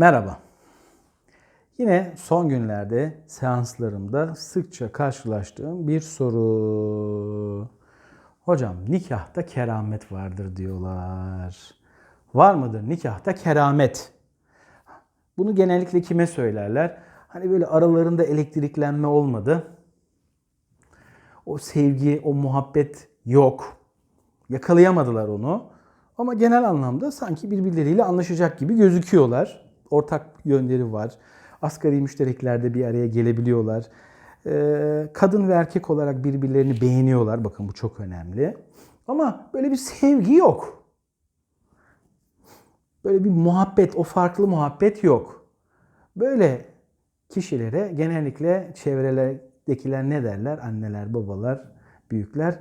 Merhaba. Yine son günlerde seanslarımda sıkça karşılaştığım bir soru. Hocam nikahta keramet vardır diyorlar. Var mıdır nikahta keramet? Bunu genellikle kime söylerler? Hani böyle aralarında elektriklenme olmadı. O sevgi, o muhabbet yok. Yakalayamadılar onu. Ama genel anlamda sanki birbirleriyle anlaşacak gibi gözüküyorlar. Ortak yönleri var. Asgari müştereklerde bir araya gelebiliyorlar. Ee, kadın ve erkek olarak birbirlerini beğeniyorlar. Bakın bu çok önemli. Ama böyle bir sevgi yok. Böyle bir muhabbet, o farklı muhabbet yok. Böyle kişilere genellikle çevrelerdekiler ne derler? Anneler, babalar, büyükler.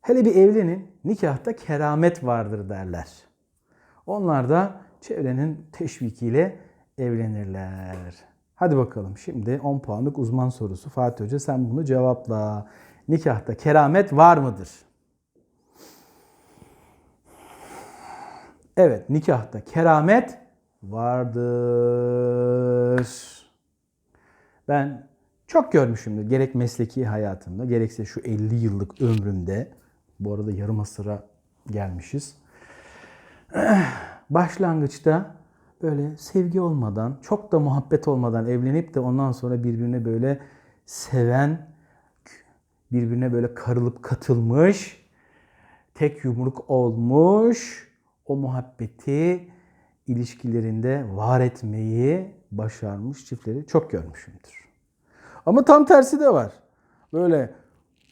Hele bir evlenin, nikahta keramet vardır derler. Onlar da çevrenin teşvikiyle evlenirler. Hadi bakalım şimdi 10 puanlık uzman sorusu. Fatih Hoca sen bunu cevapla. Nikahta keramet var mıdır? Evet, nikahta keramet vardır. Ben çok görmüşümdür. Gerek mesleki hayatımda, gerekse şu 50 yıllık ömrümde. Bu arada yarım asıra gelmişiz. Başlangıçta böyle sevgi olmadan, çok da muhabbet olmadan evlenip de ondan sonra birbirine böyle seven, birbirine böyle karılıp katılmış, tek yumruk olmuş, o muhabbeti ilişkilerinde var etmeyi başarmış çiftleri çok görmüşümdür. Ama tam tersi de var. Böyle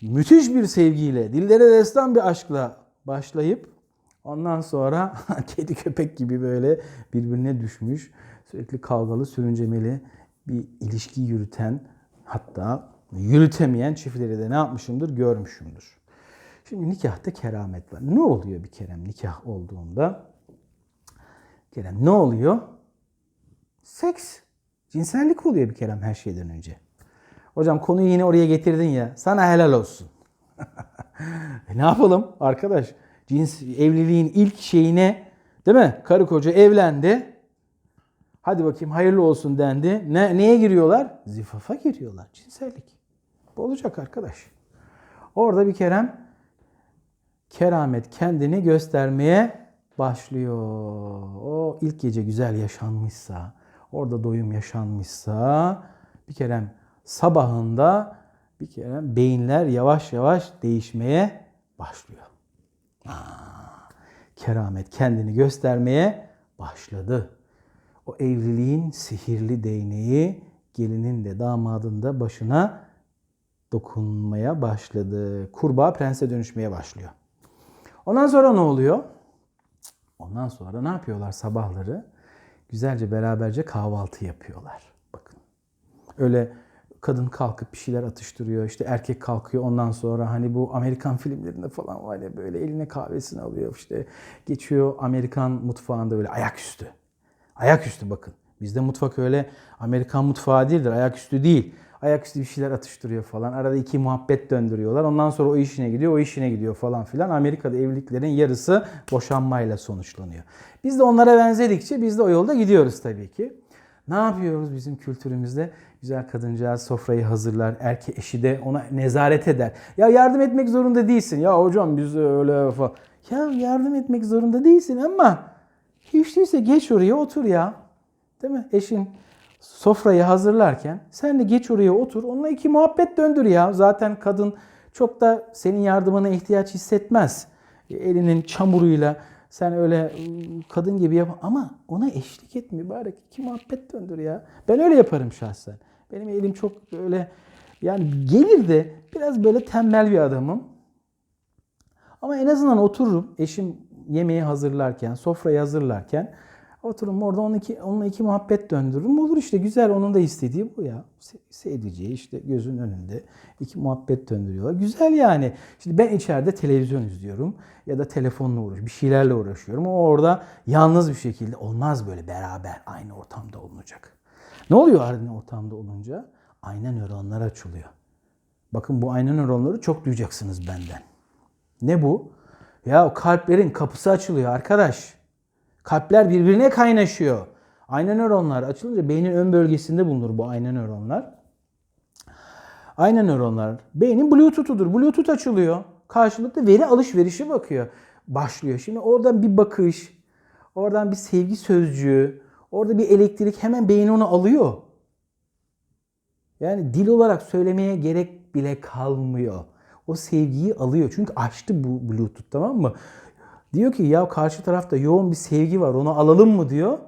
müthiş bir sevgiyle, dillere destan bir aşkla başlayıp ondan sonra kedi köpek gibi böyle birbirine düşmüş, sürekli kavgalı, sürüncemeli bir ilişki yürüten hatta yürütemeyen çiftleri de ne yapmışımdır? Görmüşümdür. Şimdi nikahta keramet var. Ne oluyor bir kere nikah olduğunda? Kerem ne oluyor? Seks. Cinsellik oluyor bir kere her şeyden önce. Hocam konuyu yine oraya getirdin ya. Sana helal olsun. e ne yapalım arkadaş? Cins evliliğin ilk şeyine değil mi? Karı koca evlendi. Hadi bakayım hayırlı olsun dendi. Ne, neye giriyorlar? Zifafa giriyorlar. Cinsellik. Bu olacak arkadaş. Orada bir kerem keramet kendini göstermeye başlıyor. O ilk gece güzel yaşanmışsa, orada doyum yaşanmışsa bir kerem sabahında bir kere beyinler yavaş yavaş değişmeye başlıyor. Aa, keramet kendini göstermeye başladı. O evliliğin sihirli değneği gelinin de damadın da başına dokunmaya başladı. Kurbağa prense dönüşmeye başlıyor. Ondan sonra ne oluyor? Ondan sonra ne yapıyorlar sabahları? Güzelce beraberce kahvaltı yapıyorlar. Bakın. Öyle kadın kalkıp bir şeyler atıştırıyor. İşte erkek kalkıyor ondan sonra hani bu Amerikan filmlerinde falan var ya böyle eline kahvesini alıyor. işte geçiyor Amerikan mutfağında böyle ayaküstü. Ayaküstü bakın. Bizde mutfak öyle Amerikan mutfağı değildir. Ayaküstü değil. Ayaküstü bir şeyler atıştırıyor falan. Arada iki muhabbet döndürüyorlar. Ondan sonra o işine gidiyor, o işine gidiyor falan filan. Amerika'da evliliklerin yarısı boşanmayla sonuçlanıyor. Biz de onlara benzedikçe biz de o yolda gidiyoruz tabii ki. Ne yapıyoruz bizim kültürümüzde? Güzel kadıncağız sofrayı hazırlar. Erkek eşi de ona nezaret eder. Ya yardım etmek zorunda değilsin. Ya hocam biz öyle falan. Ya yardım etmek zorunda değilsin ama hiç değilse geç oraya otur ya. Değil mi? Eşin sofrayı hazırlarken sen de geç oraya otur. Onunla iki muhabbet döndür ya. Zaten kadın çok da senin yardımına ihtiyaç hissetmez. Elinin çamuruyla sen öyle kadın gibi yap ama ona eşlik et mübarek. iki muhabbet döndür ya. Ben öyle yaparım şahsen. Benim elim çok böyle yani gelir de biraz böyle tembel bir adamım. Ama en azından otururum eşim yemeği hazırlarken, sofrayı hazırlarken otururum orada onun iki, onunla iki muhabbet döndürürüm. Olur işte güzel onun da istediği bu ya. Sevdiceği işte gözün önünde iki muhabbet döndürüyorlar. Güzel yani. Şimdi ben içeride televizyon izliyorum ya da telefonla uğraş, bir şeylerle uğraşıyorum. O orada yalnız bir şekilde olmaz böyle beraber aynı ortamda olunacak. Ne oluyor aynı ortamda olunca? Ayna nöronlar açılıyor. Bakın bu ayna nöronları çok duyacaksınız benden. Ne bu? Ya kalplerin kapısı açılıyor arkadaş. Kalpler birbirine kaynaşıyor. Ayna nöronlar açılınca beynin ön bölgesinde bulunur bu ayna nöronlar. Ayna nöronlar beynin Bluetooth'udur. Bluetooth açılıyor. Karşılıklı veri alışverişi bakıyor. Başlıyor. Şimdi oradan bir bakış, oradan bir sevgi sözcüğü, orada bir elektrik hemen beyin onu alıyor. Yani dil olarak söylemeye gerek bile kalmıyor. O sevgiyi alıyor. Çünkü açtı bu Bluetooth tamam mı? Diyor ki ya karşı tarafta yoğun bir sevgi var onu alalım mı diyor.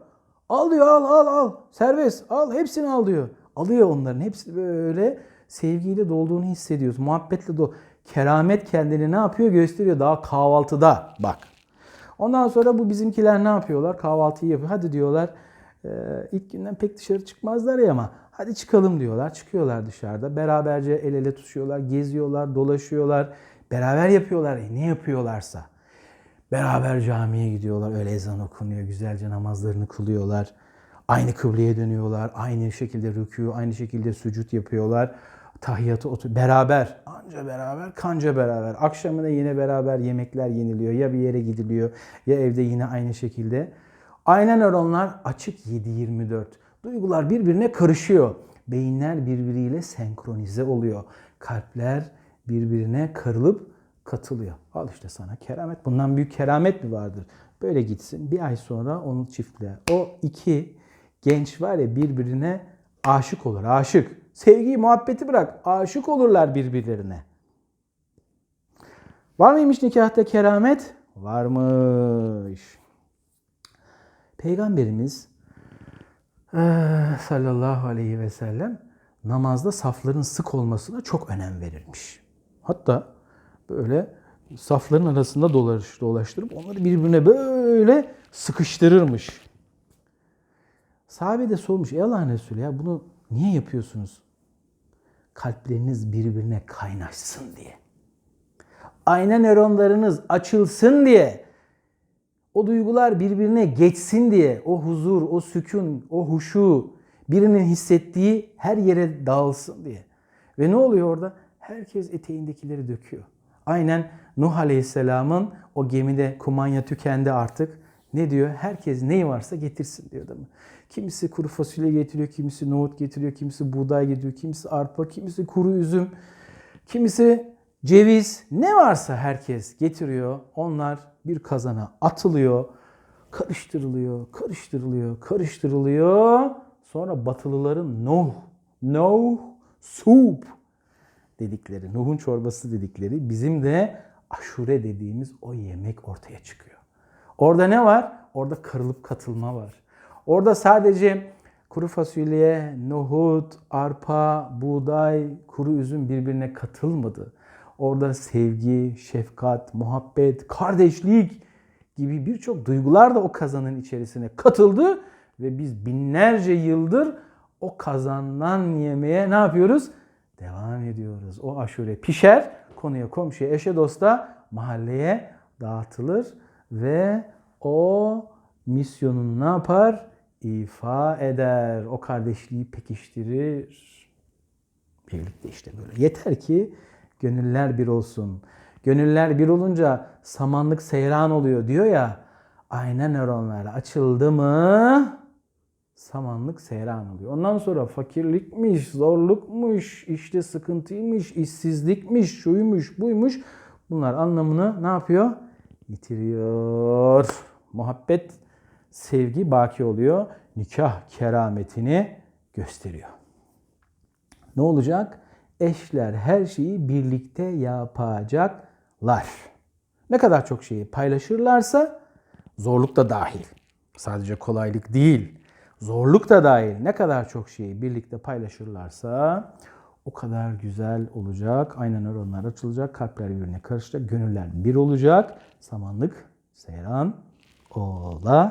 Al diyor al al al. Serbest al hepsini al diyor. Alıyor onların hepsi böyle sevgiyle dolduğunu hissediyoruz. Muhabbetle dolu. Keramet kendini ne yapıyor gösteriyor daha kahvaltıda bak. Ondan sonra bu bizimkiler ne yapıyorlar? Kahvaltıyı yapıyor. Hadi diyorlar e, ilk günden pek dışarı çıkmazlar ya ama hadi çıkalım diyorlar. Çıkıyorlar dışarıda. Beraberce el ele tutuşuyorlar, geziyorlar, dolaşıyorlar. Beraber yapıyorlar. E, ne yapıyorlarsa. Beraber camiye gidiyorlar. Öyle ezan okunuyor. Güzelce namazlarını kılıyorlar. Aynı kıbleye dönüyorlar. Aynı şekilde rükû, aynı şekilde sücud yapıyorlar. Tahiyyatı otur beraber. Anca beraber, kanca beraber. Akşamına yine beraber yemekler yeniliyor. Ya bir yere gidiliyor ya evde yine aynı şekilde. Ayna nöronlar açık 7-24. Duygular birbirine karışıyor. Beyinler birbiriyle senkronize oluyor. Kalpler birbirine karılıp katılıyor. Al işte sana keramet. Bundan büyük keramet mi vardır? Böyle gitsin. Bir ay sonra onu çiftle. O iki genç var ya birbirine aşık olur. Aşık. Sevgiyi, muhabbeti bırak. Aşık olurlar birbirlerine. Var mıymış nikahta keramet? Varmış. Peygamberimiz sallallahu aleyhi ve sellem namazda safların sık olmasına çok önem verirmiş. Hatta böyle safların arasında dolaş, dolaştırıp onları birbirine böyle sıkıştırırmış. Sahabe de sormuş, ey Allah'ın Resulü ya bunu niye yapıyorsunuz? Kalpleriniz birbirine kaynaşsın diye. Ayna nöronlarınız açılsın diye. O duygular birbirine geçsin diye. O huzur, o sükun, o huşu birinin hissettiği her yere dağılsın diye. Ve ne oluyor orada? Herkes eteğindekileri döküyor. Aynen Nuh Aleyhisselam'ın o gemide kumanya tükendi artık. Ne diyor? Herkes neyi varsa getirsin diyor mi? Kimisi kuru fasulye getiriyor, kimisi nohut getiriyor, kimisi buğday getiriyor, kimisi arpa, kimisi kuru üzüm, kimisi ceviz. Ne varsa herkes getiriyor. Onlar bir kazana atılıyor, karıştırılıyor, karıştırılıyor, karıştırılıyor. Sonra Batılıların Nuh, Nuh soup dedikleri, Nuh'un çorbası dedikleri bizim de aşure dediğimiz o yemek ortaya çıkıyor. Orada ne var? Orada karılıp katılma var. Orada sadece kuru fasulye, nohut, arpa, buğday, kuru üzüm birbirine katılmadı. Orada sevgi, şefkat, muhabbet, kardeşlik gibi birçok duygular da o kazanın içerisine katıldı ve biz binlerce yıldır o kazandan yemeye ne yapıyoruz? Devam ediyoruz. O aşure pişer, konuya, komşuya, eşe, dosta, mahalleye dağıtılır ve o misyonunu ne yapar? İfa eder. O kardeşliği pekiştirir. Birlikte işte böyle. Yeter ki gönüller bir olsun. Gönüller bir olunca samanlık seyran oluyor diyor ya. Ayna nöronlar açıldı mı samanlık seyran oluyor. Ondan sonra fakirlikmiş, zorlukmuş, işte sıkıntıymış, işsizlikmiş, şuymuş, buymuş. Bunlar anlamını ne yapıyor? Yitiriyor. Muhabbet, sevgi baki oluyor. Nikah kerametini gösteriyor. Ne olacak? Eşler her şeyi birlikte yapacaklar. Ne kadar çok şeyi paylaşırlarsa zorluk da dahil. Sadece kolaylık değil. Zorluk da dahil. Ne kadar çok şeyi birlikte paylaşırlarsa o kadar güzel olacak. Aynen nöronlar açılacak. Kalpler birbirine karışacak. Gönüller bir olacak. Samanlık seyran olacak.